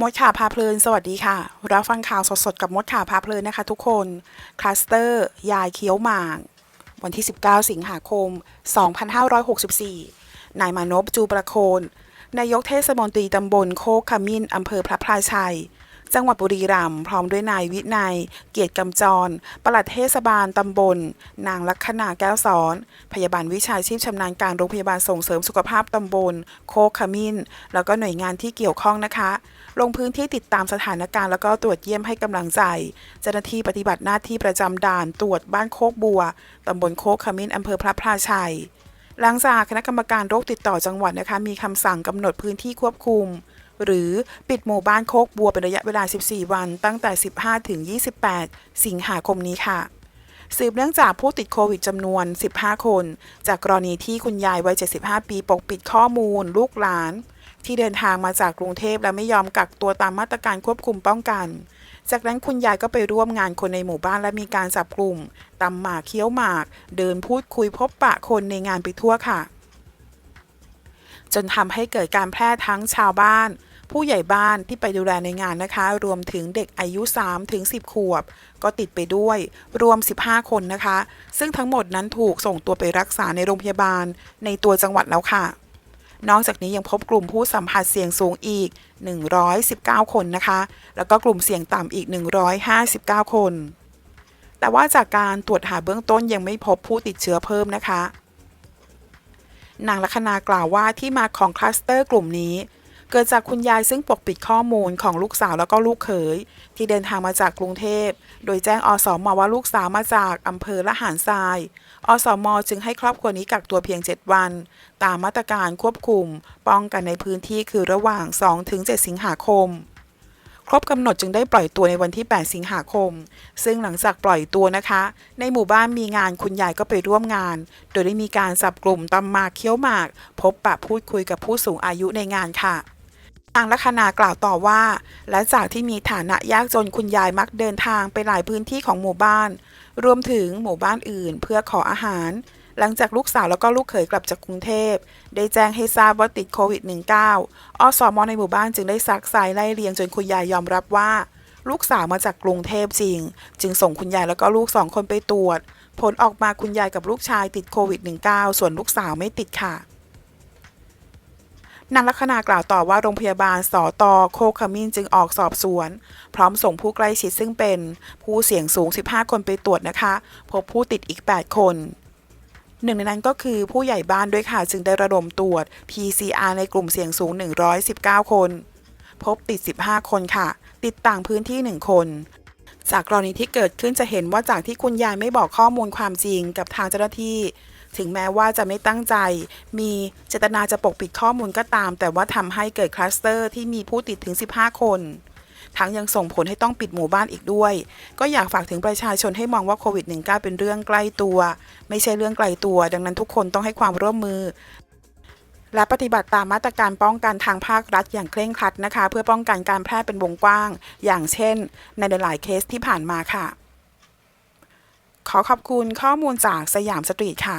มดข่าวพาเพลิน สวัสดีค่ะ รับฟังข่าวสดๆ กับมดข่าวพาเพลินนะคะทุกคน คลัสเตอร์ ยายเคี้ยวหมาก วันที่ 19 สิงหาคม 2564 นายมานพจูประโคน นายกเทศมนตรีตำบลโคกขมิ้นอำเภอพระพลาชัย จังหวัดบุรีรัมย์พร้อมด้วยนายวินัย เกียรติกำจร ปลัดเทศบาลตำบล นางลักษณาแก้วสอน พยาบาลวิชาชีพชำนาญการโรงพยาบาลส่งเสริมสุขภาพตำบล โคกขมิ้น แล้วก็หน่วยงานที่เกี่ยวข้องนะคะ ลงพื้นที่ติดตามสถานการณ์แล้วก็ตรวจเยี่ยมให้กำลังใจ เจ้าหน้าที่ปฏิบัติหน้าที่ประจำด่านตรวจบ้านโคกบัวตำบลโคกขมิ้นอำเภอพระพลาชัย หลังจากคณะกรรมการโรคติดต่อจังหวัดนะคะมีคำสั่งกำหนดพื้นที่ควบคุม หรือปิดหมู่บ้านโคกบัวเป็นระยะเวลา 14 วัน ตั้งแต่ 15 ถึง 28 สิงหาคมนี้ค่ะสืบเนื่องจากผู้ติดโควิดจำนวน 15 คน จากกรณีที่คุณยายวัย 75 ปีปกปิดข้อมูล ลูกหลาน ที่เดินทางมาจากกรุงเทพและไม่ยอมกักตัวตามมาตรการควบคุมป้องกัน จากนั้นคุณยายก็ไปร่วมงานคนในหมู่บ้านและมีการจับกลุ่มตำหมากเคี้ยวหมาก เดินพูดคุยพบปะคนในงานไปทั่วค่ะ จนทำให้เกิดการแพร่ทั้งชาวบ้าน ผู้ใหญ่บ้านที่ไปดูแลในงานนะคะ รวมถึงเด็กอายุ 3 ถึง 10 ขวบ ก็ติดไปด้วย รวม 15 คนนะคะ ซึ่งทั้งหมดนั้นถูกส่งตัวไปรักษาในโรงพยาบาลในตัวจังหวัดแล้วค่ะ นอกจากนี้ยังพบกลุ่มผู้สัมผัสเสี่ยงสูงอีก 119 คนนะคะ แล้วก็กลุ่มเสี่ยงต่ำอีก 159 คน แต่ว่าจากการตรวจหาเบื้องต้นยังไม่พบผู้ติดเชื้อเพิ่มนะคะ นางลัคนากล่าวว่าที่มาของคลัสเตอร์กลุ่มนี้ เกิดจากคุณยายซึ่งปกปิดข้อมูลของลูกสาวแล้วก็ลูกเขย ที่เดินทางมาจากกรุงเทพ โดยแจ้งอสมว่าลูกสาวมาจากอำเภอละหารทราย อสมอจึงให้ครอบครัวนี้กักตัวเพียง 7 วัน ตามมาตรการควบคุม ป้องกันในพื้นที่คือระหว่าง 2-7 สิงหาคมครบกำหนดจึงได้ปล่อยตัวในวันที่ 8 สิงหาคม ซึ่งหลังจากปล่อยตัวนะคะ ในหมู่บ้านมีงานคุณยายก็ไปร่วมงาน โดยได้มีการจับกลุ่มตำหมากเคี้ยวหมาก พบปะพูดคุยกับผู้สูงอายุในงานค่ะ นางลัคนากล่าวต่อว่า และจากที่มีฐานะยากจนคุณยายมักเดินทางไปหลายพื้นที่ของหมู่บ้าน รวมถึงหมู่บ้านอื่นเพื่อขออาหาร หลังจากลูกสาวแล้วก็ลูกเขยกลับจากกรุงเทพ ได้แจ้งให้ทราบว่าติดโควิด -19 อสมในหมู่บ้านจึงได้ซักไซไล่เลียงจนคุณยายยอมรับว่า ลูกสาวมาจากกรุงเทพจริง จึงส่งคุณยายแล้วก็ลูกสองคนไปตรวจ ผลออกมาคุณยายกับลูกชายติดโควิด -19 ส่วนลูกสาวไม่ติดค่ะ นางลัคนากล่าวต่อว่าโรงพยาบาลสอตอโคกขมิ้นจึงออกสอบสวน พร้อมส่งผู้ใกล้ชิดซึ่งเป็นผู้เสี่ยงสูง 15 คนไปตรวจนะคะ พบผู้ติดอีก 8 คนหนึ่งในนั้นก็คือผู้ใหญ่บ้านด้วยค่ะ จึงได้ระดมตรวจ PCR ในกลุ่มเสี่ยงสูง 119 คน พบติด 15 คนค่ะ ติดต่างพื้นที่ 1 คน จากกรณีที่เกิดขึ้นจะเห็นว่าจากที่คุณยายไม่บอกข้อมูลความจริงกับทางเจ้าหน้าที่ ถึงแม้ว่าจะไม่ตั้งใจ มีเจตนาจะปกปิดข้อมูลก็ตาม แต่ว่าทำให้เกิดคลัสเตอร์ที่มีผู้ติดถึง 15 คนทั้งยังส่งผลให้ต้องปิดหมู่บ้านอีกด้วย ก็อยากฝากถึงประชาชนให้มองว่าโควิด -19 เป็นเรื่องใกล้ตัว ไม่ใช่เรื่องไกลตัว ดังนั้นทุกคนต้องให้ความร่วมมือ และปฏิบัติตามมาตรการป้องกันทางภาครัฐอย่างเคร่งครัดนะคะ เพื่อป้องกันการแพร่เป็นวงกว้าง อย่างเช่น ในหลายเคสที่ผ่านมาค่ะ ขอขอบคุณข้อมูลจากสยามสตรีทค่ะ